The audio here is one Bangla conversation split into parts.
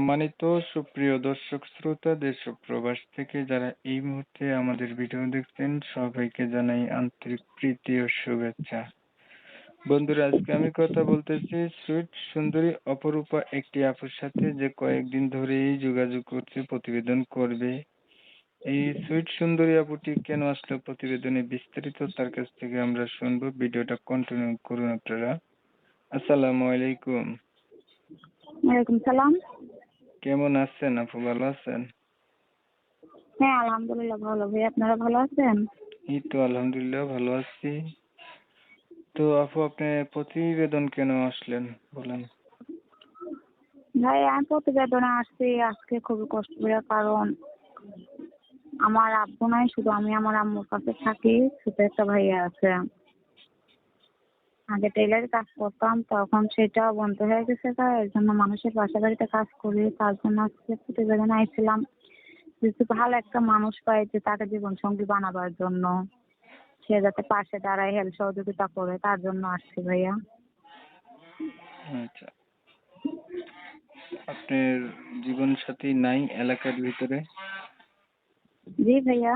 সম্মানিত সুপ্রিয় দর্শক শ্রোতা দেশ প্রবাস থেকে যারা এই মুহূর্তে আমাদের ভিডিও দেখছেন, সবাইকে জানাই আন্তরিক প্রীতি ও শুভেচ্ছা। বন্ধুরা, আজকে আমি কথা বলতেছি সুইট সুন্দরী অপরূপা একটি আপুর সাথে যে কয়েকদিন ধরেই যোগাযোগ করছে, প্রতিবেদন করবে। এই সুইট সুন্দরী আপুটি কেন আসলো প্রতিবেদনে বিস্তারিত তার কাছ থেকে আমরা শুনব। ভিডিওটা কন্টিনিউ করুন আপনারা। আসসালামু আলাইকুম। ওয়ালাইকুম সালাম। কেমন আছেন আপু ভালো আছেন? হ্যাঁ আলহামদুলিল্লাহ ভালো। ভাই আপনারা ভালো আছেন? এই তো আলহামদুলিল্লাহ ভালো আছি। তো আপু আপনি প্রতিবেদন কেন আসলেন বলেন? ভাই আমি প্রতিবেদনে আসছি আজকে খুবই কষ্ট করে কারণ আমার আব্বু নাই শুধু আমি আমার আম্মুর কাছে থাকি ছোট একটা ভাইয়া আছে। আগে টেলারে কাজ করতাম তখন সেটাও বন্ধ হয়ে গেছে তাই এর জন্য মানুষের বাসা বাড়িতে কাজ করি তার জন্য আজকে প্রতিবেদনে আইছিলাম যদি ভালো একটা মানুষ পাই যে তাকে জীবন সঙ্গী বানাবার জন্য। সে যাতে পাশে দাঁড়ায় হেল্প সহযোগিতা করে তার জন্য আসছি ভাইয়া। আচ্ছা। আপনার জীবন সাথী নাই এলাকার ভিতরে? জি ভাইয়া।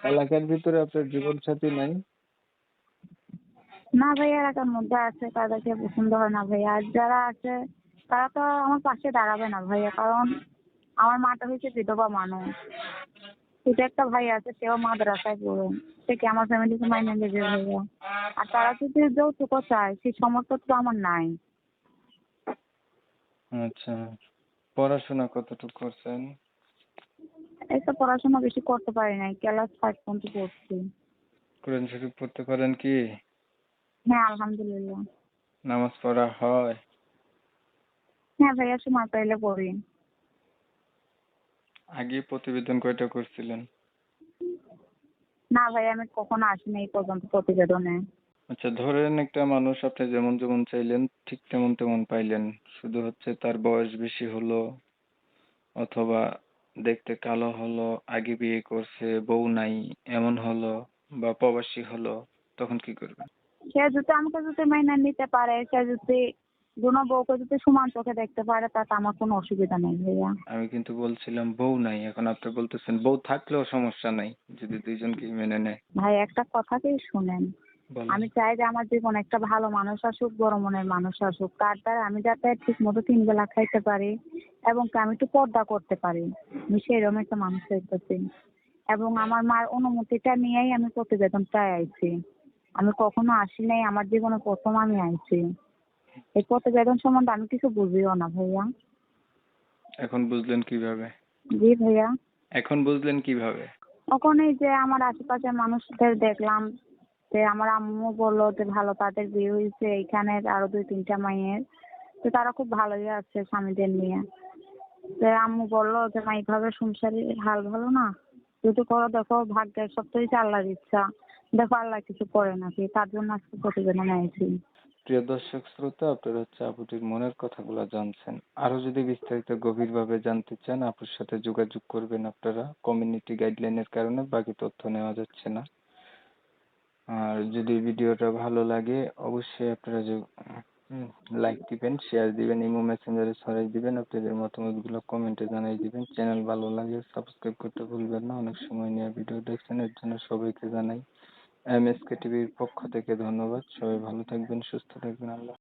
এলাকার ভিতরে আপনার জীবন সাথী নাই? না ভাইয়া এলাকার মধ্যে আছে তাদেরকে পছন্দ হয় না ভাইয়া আর যারা আছে তারা তো আমার পাশে দাঁড়াবে না ভাইয়া কারণ আমার মাটা হয়েছে বিধবা মানুষ। শুধু একটা ভাই আছে সেও মাদ্রাসায় পড়ে। সে কি আমার ফ্যামিলিকে মাইনে নেবে ভাইয়া? আর তারা যদি যৌতুকও চায় সেই সামর্থ্য তো আমার নাই। আচ্ছা পড়াশোনা কতটুকু করছেন? এই তো পড়াশোনা বেশি করতে পারি নাই ক্লাস ফাইভ পর্যন্ত পড়ছি। কোরআন শরীফ পড়তে পারেন কি? হ্যাঁ আলহামদুলিল্লাহ। নামাজ পড়া হয়? হ্যাঁ ভাইয়া সময় পাইলে পড়ি। আগে প্রতিবেদন কয়টা করছিলেন? না ভাই আমি কখনো আসিনি এই পর্যন্ত প্রতিবেদনে। আচ্ছা ধরেন একটা মানুষ আপনি যেমন যেমন চাইলেন ঠিক তেমন তেমন পাইলেন। শুধু হচ্ছে তার বয়স বেশি হলো অথবা দেখতে কালো হলো আগে বিয়ে করছে বউ নাই এমন হলো বা প্রবাসী হলো তখন কি করবেন? সে যদি আমাকে যদি মেনে নিতে পারে সে যদি দুনো বউকে যদি সমান চোখে দেখতে পারে তাতে আমার কোনো অসুবিধা নেই ভাইয়া। আমি কিন্তু বলছিলাম বউ নাই এখন আপনি বলতেছেন বউ থাকলেও সমস্যা নাই যদি দুইজনকে মেনে নেয়। ভাই একটা কথাকেই শুনেন। আমি চাই যে আমার জীবনে একটা ভালো মানুষ আসুক বড় মনের মানুষ আসুক তার দ্বারা আমি যাতে ঠিক মতো তিন বেলা খাইতে পারি এবং আমি একটু পর্দা করতে পারি। আমি সেরকম একটা মানুষ চাইতেছি এবং আমার মার অনুমতিটা নিয়েই আমি প্রতিবেদনটায় আইছি। আমি কখনো আসি নাই আমার জীবনে প্রথম আমি আইছি। এই প্রতিবেদন সম্বন্ধে আমি কিছু বুঝিও না ভাইয়া। এখন বুঝলেন কীভাবে? জি ভাইয়া। এখন বুঝলেন কীভাবে? তখন এই যে আমার আশেপাশের মানুষদের দেখলাম যে আমার আম্মু বলল যে ভালো তাদের বিয়ে হয়েছে এইখানে আরও দুই তিনটা মায়ের তো তারা খুব ভালোই আছে স্বামীদের নিয়ে। তো আম্মু বলল যে মা এইভাবে সংসারের হাল ভালো না? যদি করো দেখো ভাগ্যের সব তো আল্লাহর ইচ্ছা, দেখো আল্লাহ কিছু করে নাকি, তার জন্য আজকে প্রতিবেদন আইছি প্রিয় দর্শক শ্রোতা, আপনারা হচ্ছে আপুটির মনের কথাগুলো জানছেন। আরও যদি বিস্তারিত গভীরভাবে জানতে চান, আপুর সাথে যোগাযোগ করবেন আপনারা। কমিউনিটি গাইডলাইনের কারণে বাকি তথ্য নেওয়া যাচ্ছে না। আর যদি ভিডিওটা ভালো লাগে, অবশ্যই আপনারা লাইক দিবেন শেয়ার দিবেন, ইমো মেসেঞ্জারে ছড়াই দিবেন, আপনাদের মতামতগুলো কমেন্টে জানাই দিবেন। চ্যানেল ভালো লাগে সাবস্ক্রাইব করতে ভুলবেন না, অনেক সময় নিয়ে ভিডিও দেখছেন, এর জন্য সবাইকে জানাই। এম এস কে টিভির পক্ষ থেকে ধন্যবাদ, সবাই ভালো থাকবেন, সুস্থ থাকবেন, আল্লাহ